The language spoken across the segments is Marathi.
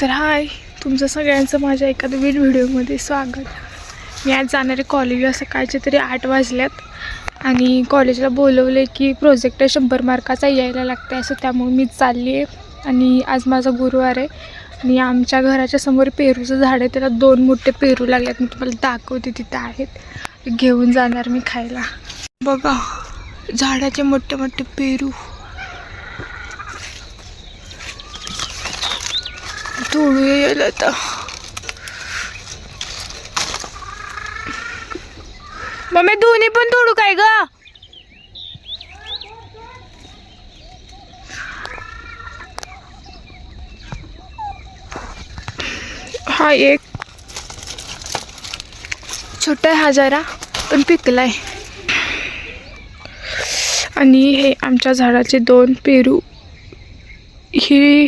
तर हाय तुमचं सगळ्यांचं माझ्या एखाद्या विड व्हिडिओमध्ये स्वागत. मी आज जाणारे कॉलेजला सकाळचे तरी आठ वाजल्यात. आणि कॉलेजला बोलवले की प्रोजेक्ट शंभर मार्काचा यायला लागतं असं त्यामुळे मी चालली आहे आणि आज माझा गुरुवार आहे. आणि आमच्या घराच्या समोर पेरूचं झाड आहे त्याला दोन मोठे पेरू लागलेत मी तुम्हाला दाखवते तिथे आहेत. घेऊन जाणार मी खायला. बघा झाडाचे मोठे मोठे पेरू. तोडू येईल आता मम्मी दोन्ही पण तोडू काय ग हा एक छोटा हा जरा पण पिकलाय आणि हे आमच्या झाडाचे दोन पेरू ही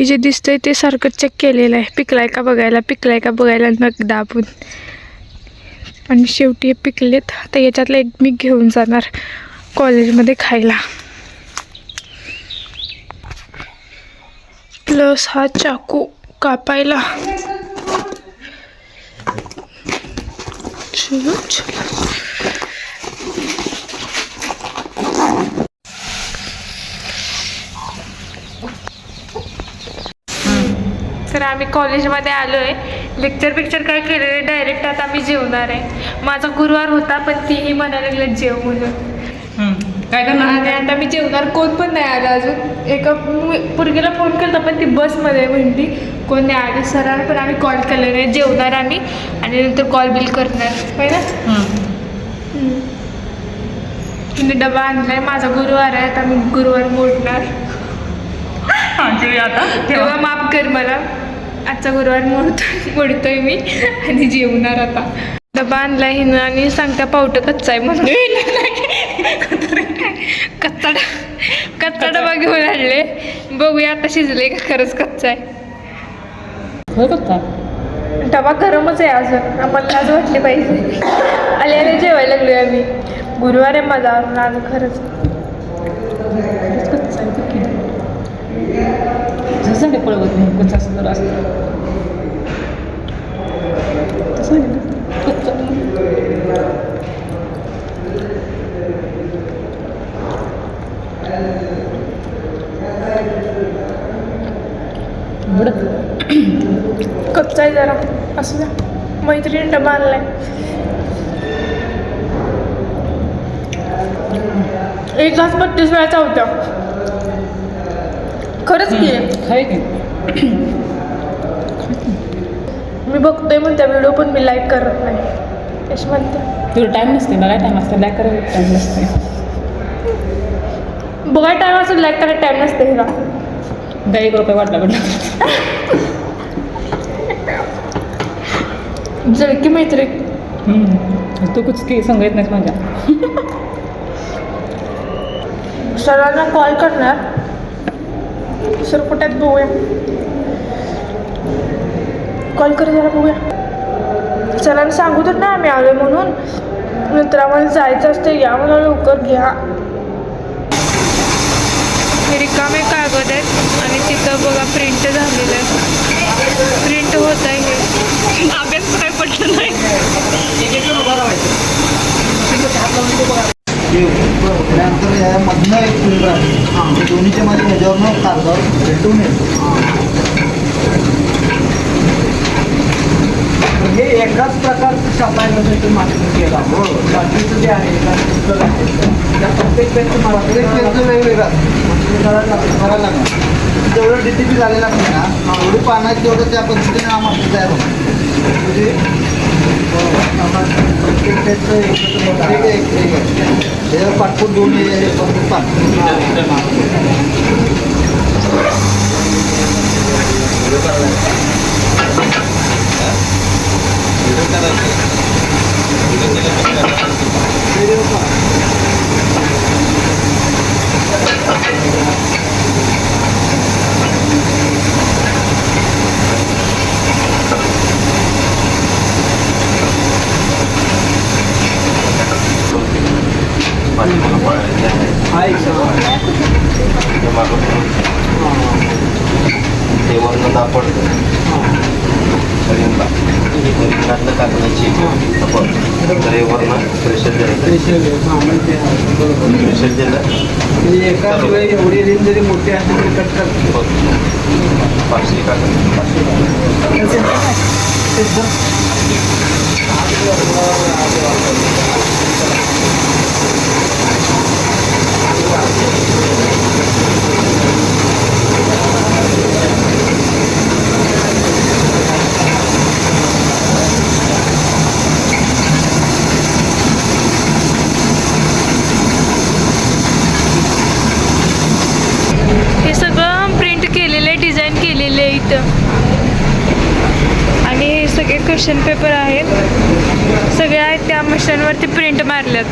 हे जे दिसतंय ते सारखं चेक केलेलं आहे. पिकलाय का बघायला? पिकलाय का बघायला? मग दाबून. आणि शेवटी हे पिकलेत. तर याच्यातलं एक मी घेऊन जाणार कॉलेजमध्ये खायला. प्लस हा चाकू कापायला चलो चलो तर आम्ही कॉलेजमध्ये आलो आहे लेक्चर पिक्चर काय केलेलं डायरेक्ट आता आम्ही जेवणार आहे. माझा गुरुवार होता पण तीही म्हणायला लागलं जेव म्हणून. काय करणार? आणि आता मी जेवणार कोण पण नाही आलं अजून. एका पोरगीला फोन केला पण ती बसमध्ये म्हणली कोण नाही आली सरांना पण आम्ही कॉल केलेला आहे जेवणार आम्ही. आणि नंतर कॉल बिल करणार. होय ना? तिने डबा आणलाय माझा गुरुवार आहे आता मी गुरुवार मोडणार. आता. तेव्हा माफ कर मला. आजचा गुरुवार मोडतो मोडतोय मी आणि जेवणार आता. डबा आणला हिनं आणि सांगता पावटं कच्चा आहे म्हणून. कच्चा कच्चा डबा घेऊन आणले. बघूया आता शिजले का खरंच कच्चा आहे. डबा गरमच आहे अजून. आम्हाला आज वाटले पाहिजे. आले आले जेवायला लागलोय आम्ही. गुरुवार आहे माझा आज खरंच. जसं काय पळवत नाही कच्चा असं जर तसं नाही कच्चा कच्चा आहे जरा असं द्या मैत्रिणी डबा आणलाय एक घास बत्तीस वेळाचा होता खरंच की. की. मी बघतोय म्हणते व्हिडिओ पण मी लाईक करत नाही. तेच म्हणते. तुला टाईम नसते मला टाईम असते लाईक करायला टाईम नसते बघा टाईम असेल लाईक करायला टाईम नसते हिला. दहा एक रुपये वाटला पडला जळकी मैत्री. हम्म. तू कुछ की सांगत नाहीस माझ्या? सरांना कॉल करणार. सर कुठ्यात बघूया? कॉल कर जरा बघूया. सरांना सांगू तर ना आम्ही आलो म्हणून. नंतर आम्हाला जायचं असतं या मला लवकर घ्या. हे रिकामे कागद आहेत आणि तिथं बघा प्रिंट झालेलं आहे प्रिंट होत आहे हे अभ्यास काय पडलं नाही त्यानंतर या मधनं एक फिल्टर आहे. दोन्हीच्या मध्ये ह्याच्यावरनं कागदावर भेटून येतो हे. एकाच प्रकारचं छापायला मागणी केला. हो. बाकीचं जे आहे एका पुस्तक आहे. त्या प्रत्येक पेनचं मला पेनचं वेगवेगळं. करायला लागतं. करायला लागणार जेवढं डी टी पी झालेलं असतं ना एवढी आहेत तेवढं त्या पद्धतीने आम्हाला तयार होतं म्हणजे अं, प्रत्येक पेनचं एकत्र एक एक एक आहे. त्याच्यावर पाठपूट दोन हे हे प्रत्येक पान हा एक सगळं. सापडतो. रिंगातलं कांद्याची आपण तर प्रेशर द्यायचं प्रेशर दिलं म्हणजे एकाच वेळी एवढी रिंग जरी मोठी असली तरी कट करते पाचशे कांदा सगळं प्रिंट केलेलं आहे डिझाईन केलेलं आहे इथं आणि हे सगळे क्वेश्चन पेपर आहेत सगळ्या आहेत त्या मशीनवरती प्रिंट मारल्यात.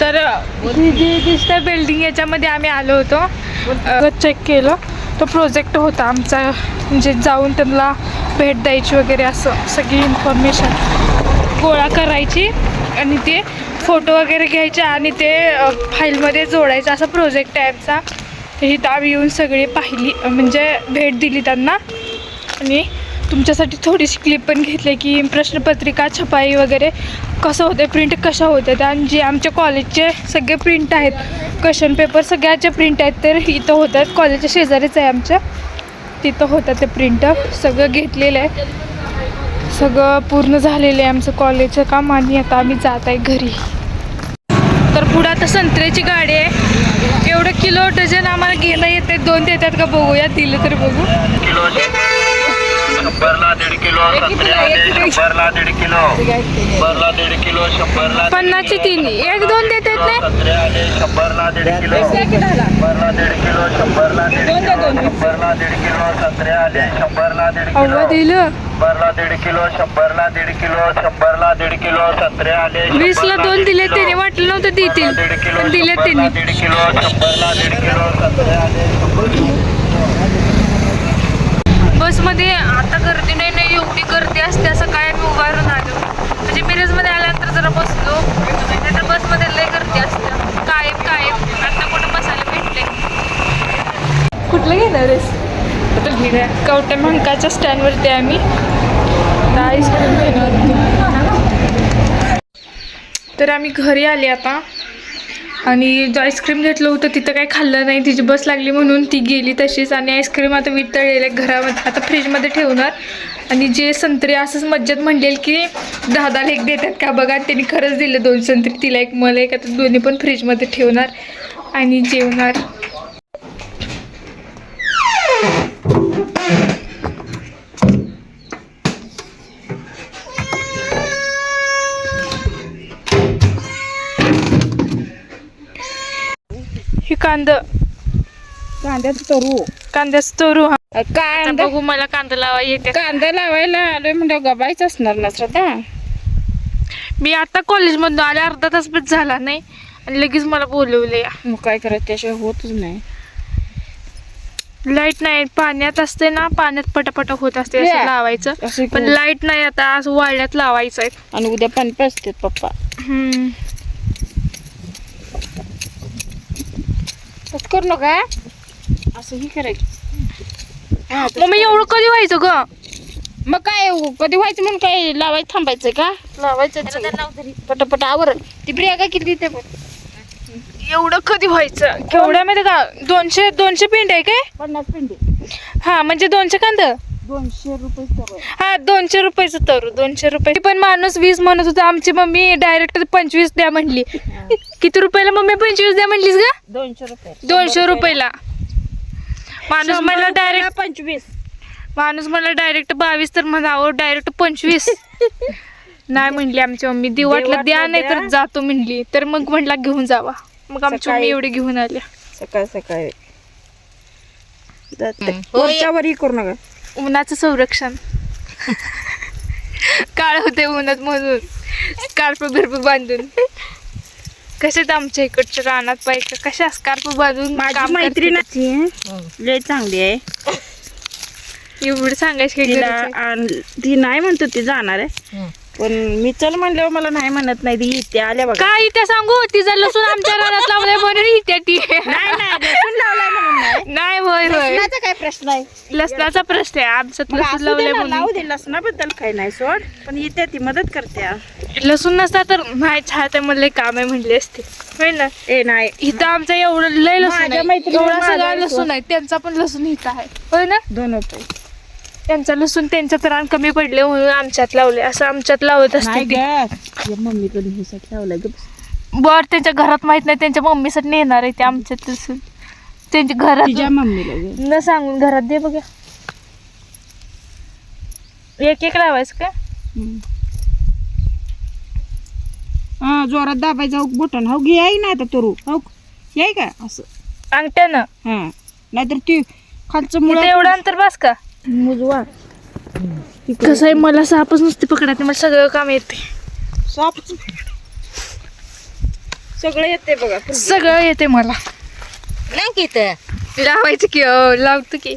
तर ही जी दिसतं बिल्डिंग याच्यामध्ये आम्ही आलो होतो. चेक केलं. तो प्रोजेक्ट होता आमचा. म्हणजे जाऊन त्यांना भेट द्यायची वगैरे असं सगळी इन्फॉर्मेशन गोळा करायची आणि ते फोटो वगैरे घ्यायचे आणि ते फाईलमध्ये जोडायचं. असा प्रोजेक्ट आहे आमचा. ही आम्ही येऊन सगळी पाहिली म्हणजे भेट दिली त्यांना. आणि तुमच्यासाठी थोडीशी क्लिप पण घेतली की प्रश्नपत्रिका छपाई वगैरे कसं होते प्रिंट कशा होत्या आणि जे आमच्या कॉलेजचे सगळे प्रिंट आहेत क्वेश्चन पेपर सगळ्याचे प्रिंट आहेत तर इथं होतात. कॉलेजच्या शेजारीच आहे आमच्या तिथं होतात ते प्रिंट सगळं घेतलेलं आहे. सगळं पूर्ण झालेलं आहे आमचं कॉलेजचं काम आणि आता आम्ही जात आहे घरी. तर पुढं आता संत्र्याची गाडी आहे. एवढं किलो डझन आम्हाला घेणं येते दोन देतात का बघूया दिलं तर बघू. किलो शंभरला दीड किलो संत्रे आले शंभरला दीड किलो शंभरला दीड किलो शंभरला पन्नासची तीन एक दोन देतात नाही संत्रे आले शंभरला दीड किलो शंभरला दीड किलो शंभरला दीड किलो शंभरला दीड किलो संत्रे आले शंभरला दीड किलो दिलं शंभरला दीड किलो शंभरला दीड किलो शंभरला दीड किलो संत्रे आले वीसला दोन दिले त्याने वाटलं नव्हतं देतील दीड किलो पण दिले त्यांनी दीड किलो शंभरला दीड किलो संत्रे आले बसमध्ये आता गर्दी नाही नाही एवढी गर्दी असते असं काय आम्ही उभारून आलो? म्हणजे मिरजमध्ये आल्यानंतर जरा बसलो. नाहीतर बसमध्ये लय गर्दी असते. कायम कायम. आता कुठं बसायला भेटले? कुठलं घेणार आहेस? कवटे मंकाच्या स्टँडवरती आहे आम्ही. आता आईस्क्रीम घेणार. तर आम्ही घरी आले आता. आणि जो आईस्क्रीम घेतलं होतं तिथं काही खाल्लं नाही. तिची बस लागली म्हणून ती गेली तशीच आणि आईस्क्रीम आता वितळलेले घरामध्ये आता फ्रीजमध्ये ठेवणार. आणि जे संत्री असंच मज्जत म्हणलेल की दहा दहा लेख देतात का बघा? त्यांनी खरंच दिलं दोन संत्री. तिला एक मला एक आता दोन्ही पण फ्रीजमध्ये ठेवणार आणि जेवणार. कांदा. कांद्याचं तरू कांद्याचं तोरू हा. कांदा बघू मला कांदा लावा येते कांदा लावायला आलोय म्हणजे गबायचं असणार ना श्रद्धा. मी आता कॉलेजमधून आले अर्धा तास पण झाला नाही. आणि लगेच मला बोलवले मग काय करायचं त्याशिवाय होतच नाही. लाइट नाही पाण्यात असते ना पाण्यात पटापटा होत असते असं. लावायचं. पण लाइट नाही आता असं वाळल्यात लावायचं आहे आणि उद्या पाणी पाजतात पप्पा. हम्म. तसं करू नका असं ही करायचं. हा, मग मी एवढं कधी व्हायचं ग? मग काय कधी व्हायचं म्हणून काय लावायचं थांबायचं का? लावायचं पटापट आवर ती प्रिया काय किती देते बघ. एवढं कधी व्हायचं? केवढ्या माहिती का? दोनशे दोनशे पिंड आहे काय? पन्नास पिंडी. हा म्हणजे दोनशे कांदा? दोनशे रुपये हा दोनशे रुपयाचं तरू दोनशे रुपये. पण माणूस वीस म्हणत होता आमची मम्मी डायरेक्ट पंचवीस द्या म्हणली. किती रुपयाला मम्मी पंचवीस द्या म्हणलीस का दोनशे रुपये. दोनशे रुपयाला. माणूस म्हणला डायरेक्ट पंचवीस. माणूस म्हणला डायरेक्ट बावीस तर म्हणावं डायरेक्ट पंचवीस. नाही म्हणली आमची मम्मी. दिवाटला देवाटला द्या नाही तर. जातो म्हणली. तर मग म्हटला घेऊन जावा. मग आमची. मम्मी एवढी घेऊन आल्या सकाळ सकाळी. वरच्यावर करू नका. उन्हाचं संरक्षण. काळ होते उन्हात मधून. स्कार्फ बिर्फ बांधून. कशात आमच्या इकडच्या रानात पाहिजे कशा स्कार्फ बांधून माझी मैत्रीण लय चांगली आहे. एवढं सांगायची ती नाही म्हणतो ती जाणार आहे. पण मी चल म्हणल्यावर मला नाही म्हणत नाही ती येते आल्या बघा. काय त्या सांगू? तिचा लसूण आमच्या रानात लावलाय म्हणून इथे ती. नाही नाही लसूण लावलाय म्हणून नाही. नाही होय होय. लसणाचा काय प्रश्न आहे? लसणाचा प्रश्न आहे. आमच्यात मग लसूण असू दे लावलंय ना, म्हणून दे लसणाबद्दल काही नाही सोड. पण येते ती मदत करते. लसूण नसता तर नाही छात म्हणले काम आहे म्हणले असते. होय ना? ए नाही. इथं आमचं एवढं लय लसूण माझ्या आहे. मैत्रिणीला एवढा सगळा. लसूण आहे. त्यांचा पण लसूण इथं आहे. होय ना? दोन रुपये. त्यांचा लसूण त्यांच्यात रान कमी पडले म्हणून आमच्यात लावले. असं आमच्यात लावत असते नाही ते. ग. मम्मीकडून हिसाठी लावलाय ग. बर त्यांच्या घरात माहीत नाही. त्यांच्या मम्मीसाठी नेणार आहे ते आमच्यात लसूण त्यांच्या घरात मम्मीला ग. न सांगून घरात दे बघा. एक एक लावायचं का? हम्म. हा जोरात दाबायचा. हो बोटन. हो घे आहे ना आता तरू. हो याय का? असं. अंगठ्यानं. हा. नाहीतर ती खालचं इथे मुळं एवढं अंतर बस का? मुजवा. कसं आहे मला सापच नुसती पकडत मला सगळं काम येते. सॉफ्ट सगळं येते बघा. सगळं येते मला. लावायचं की अहो, लावतो की.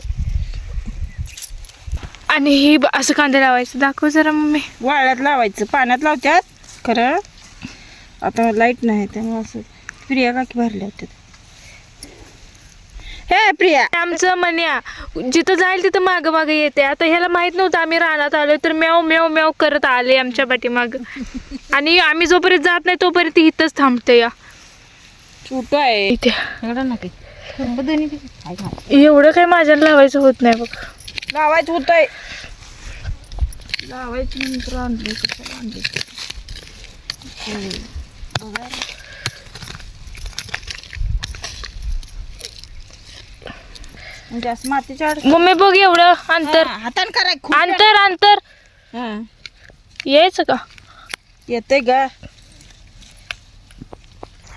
आणि हे ब- असं कांदे लावायचं. दाखव जरा मम्मी. वाळ्यात लावायचं. पाण्यात लावतात खरं. आता लाइट नाही त्यामुळे असं. प्रिया काकी भरल्या होत्या. हे प्रिया. आमचं मन्या जिथं जाईल तिथं मागं मागं येते. आता ह्याला माहीत नव्हतं आम्ही रानात आलो तर म्याव म्याव म्याव करत आले आमच्या पाठीमाग. आणि आम्ही जोपर्यंत जात नाही तोपर्यंत ती इथंच थांबते या. छोट आहे. इथे. एवढं काही माझ्याला लावायचं होत नाही बघ. लावायचं होतंय. लावायचं नंतर आणले कशाला आणले म्हणजे असं मातीच्या आड मम्मी बघ एवढं अंतर. हातान कराय खूप अंतर अंतर. हा. यायचं का? येते ग.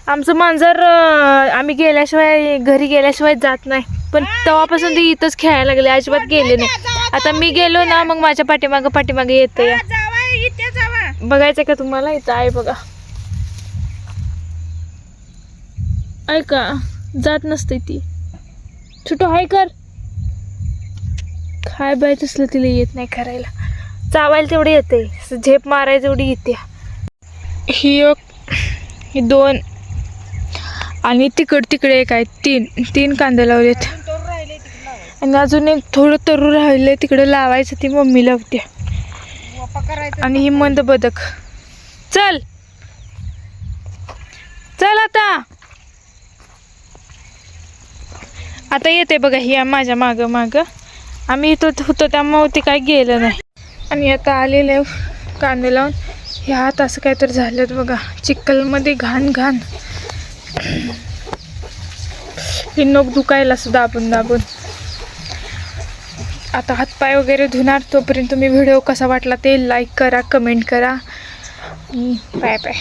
आमचं मांजर अं, आम्ही गेल्याशिवाय घरी गेल्याशिवाय जात नाही. पण तेव्हापासून ते इथंच खेळायला लागले अजिबात गेले नाही. आता मी गेलो ना मग माझ्या पाठीमागं पाठीमागे येते या जावा इथे जावा. बघायचं का तुम्हाला? इथं आहे बघा. ऐका जात नसते ती. छोटो हाय कर. काय बाय तसलं तिला येत नाही करायला. चावायला तेवढी येते. झेप मारायला तेवढी येते. ही एक ही दोन आणि तिकड तिकडे एक आहे. तीन तीन कांदे लावलेत. आणि अजून एक थोडं तरू राहिले तिकडे लावायचं ती मम्मी लावते. आणि ही मंद बदक. चल. चल आता. आता येते बघा ही माझ्या माग माग. आम्ही इथं होतो त्यामुळे ते काय गेलं नाही. आणि आता आलेले कांदे लावून. ह्या हात असं काहीतरी झालं बघा. चिखलमध्ये घाण घाण. ही नोक दुखायला सुद्धा दाबून दाबून. आता हातपाय वगैरे धुणार तोपर्यंत तुम्ही व्हिडिओ कसा वाटला ते लाईक करा कमेंट करा. Bye bye